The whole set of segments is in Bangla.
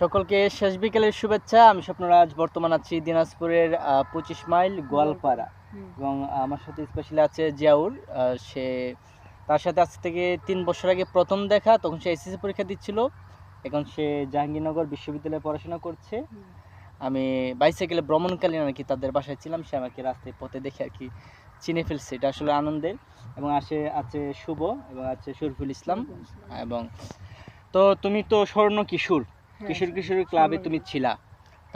সকলকে শেষ বিকেলের শুভেচ্ছা। আমি স্বপ্নরাজ বর্তমান আছি দিনাজপুরের পঁচিশ মাইল গোয়ালপাড়া। এবং আমার সাথে স্পেশালি আছে জিয়াউর সে তার সাথে আজ থেকে তিন বছর আগে প্রথম দেখা তখন সে এসএসসি পরীক্ষা দিচ্ছিল। এখন সে জাহাঙ্গীরনগর বিশ্ববিদ্যালয়ে পড়াশোনা করছে। আমি বাইসাইকেলে ভ্রমণকালীন আর কি তাদের বাসায় ছিলাম সে আমাকে রাস্তায় পথে দেখে আর কি চিনে ফেলছে। এটা আসলে আনন্দের। এবং আসে আছে শুভ এবং আছে শরীফুল ইসলাম। এবং তো তুমি তো স্বর্ণ কিশোর কিশোর কিশোর ক্লাবে তুমি ছিলা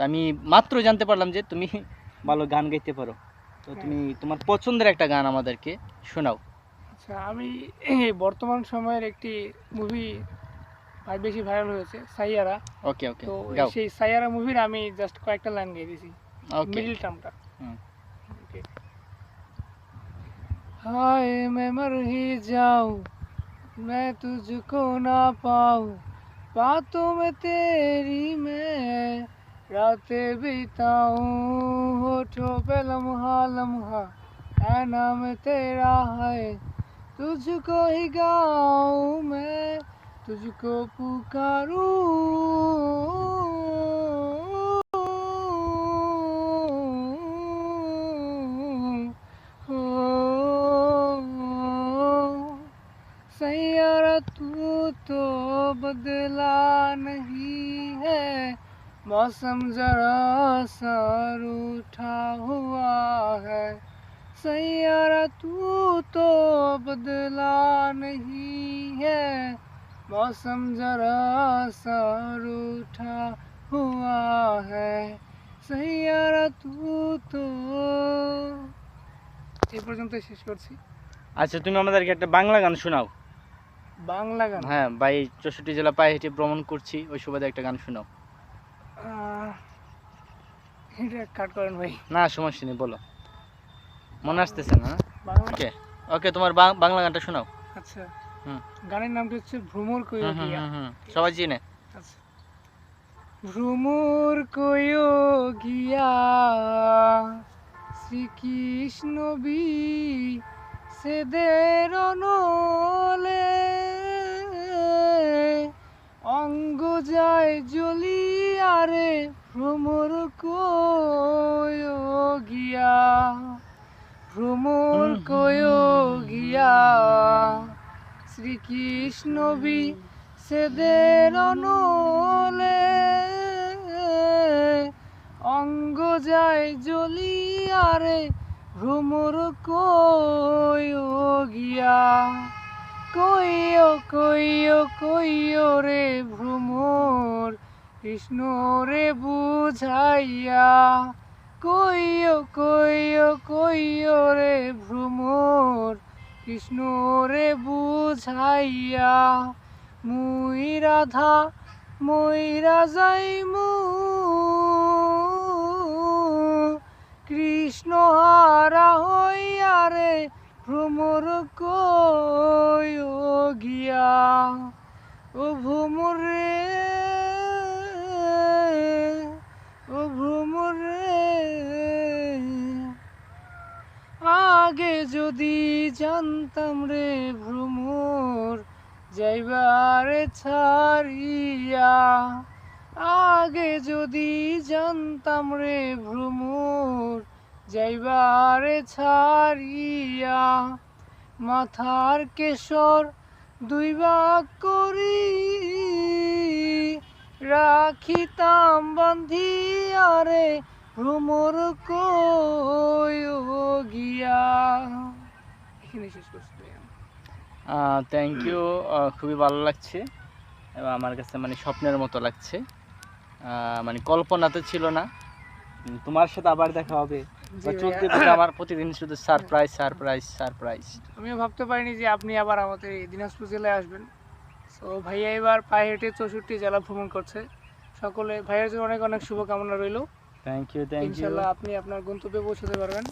তো আমি মাত্র জানতে পারলাম যে তুমি ভালো গান গাইতে পারো তো তুমি তোমার পছন্দের একটা গান আমাদেরকে শোনাও আচ্ছা আমি বর্তমান সময়ের একটি মুভি বেশি ভাইরাল হয়েছে সাইয়ারা ওকে ওকে তো গাও সেই সাইয়ারা মুভির আমি জাস্ট কয়েকটা লাইন গেয়ে দিয়েছি ওকে मिडिल टर्म का हम्म। Okay. हाय मैं मर ही जाऊं मैं तुझको ना पाऊं बातों में तेरी मैं रातें बिताऊं, होठों पे लम्हा लम्हा है नाम तेरा है। तुझको ही गाऊं मैं, तुझको पुकारूं हो सैयारा तू तो बदला नहीं है मौसम जरा सा रूठा हुआ है सैयारा तू तो बदला नहीं है मौसम जरा सा रूठा हुआ है सैयारा तू तो এই পর্যন্ত শেষ করছি আচ্ছা তুমি আমাদেরকে একটা বাংলা গান শোনাও বাংলা গান? হ্যাঁ ভাই চৌষট্টি জেলা পায়ে হেঁটে ভ্রমণ করছি। ওই সুবাদে একটা গান শোনাও এটা কাট করেন ভাই। না সমস্যা নেই বলো। মনে আসতেছে না ওকে ওকে তোমার বাংলা গানটা শোনাও। আচ্ছা। হুম। গানের নামটি হচ্ছে ভ্রমর হুম। সবাই চিনে? আচ্ছা। ভ্রমর কইও গিয়া শ্রীকৃষ্ণ বি সেদের নলে যায় জ্বলিয়ারে ভ্রমর গিয়া? ভ্রমর গিয়া? শ্রীকৃষ্ণ বি সেদের নলে অঙ্গ যায় জ্বলিয়ারে ভ্রমর কইও গিয়া? কইও কইও কইও রে ভ্রমর, কৃষ্ণ রে বুঝাইয়া। কইও কইও কইও রে ভ্রমর, কৃষ্ণ রে বুঝাইয়া। মুই রাধা ময়রা যাইমু কৃষ্ণ হারা হইয়া রে ভ্রমর কইও ও ভ্রমর ও ভ্রমর। আগে যদি জানতাম রে ভ্রমর, যাইবারে ছাড়িয়া। আগে যদি জানতাম রে ভ্রমর, যাইবারে ছাড়িয়া। মাথার কেশর দুই ভাগ করি, রাখিতাম বান্ধিয়া রে ভ্রমর গিয়া। থ্যাংক ইউ খুবই ভালো লাগছে। এবং আমার কাছে মানে স্বপ্নের মতো লাগছে। মানে কল্পনাতে ছিল না। তোমার সাথে আবার দেখা হবে। চলতে আমার প্রতিদিন শুধু সারপ্রাইজ সারপ্রাইজ সারপ্রাইজ আমিও ভাবতে পারিনি যে আপনি আবার আমাদের দিনাজপুর জেলায় আসবেন। তো ভাইয়া এবার পায়ে হেঁটে চৌষট্টি জেলা ভ্রমণ করছে। সকলে ভাইয়ের জন্য অনেক অনেক শুভকামনা রইল। থ্যাংক ইউ থ্যাংক ইউ ইনশাল্লাহ আপনি আপনার গন্তব্যে পৌঁছতে পারবেন।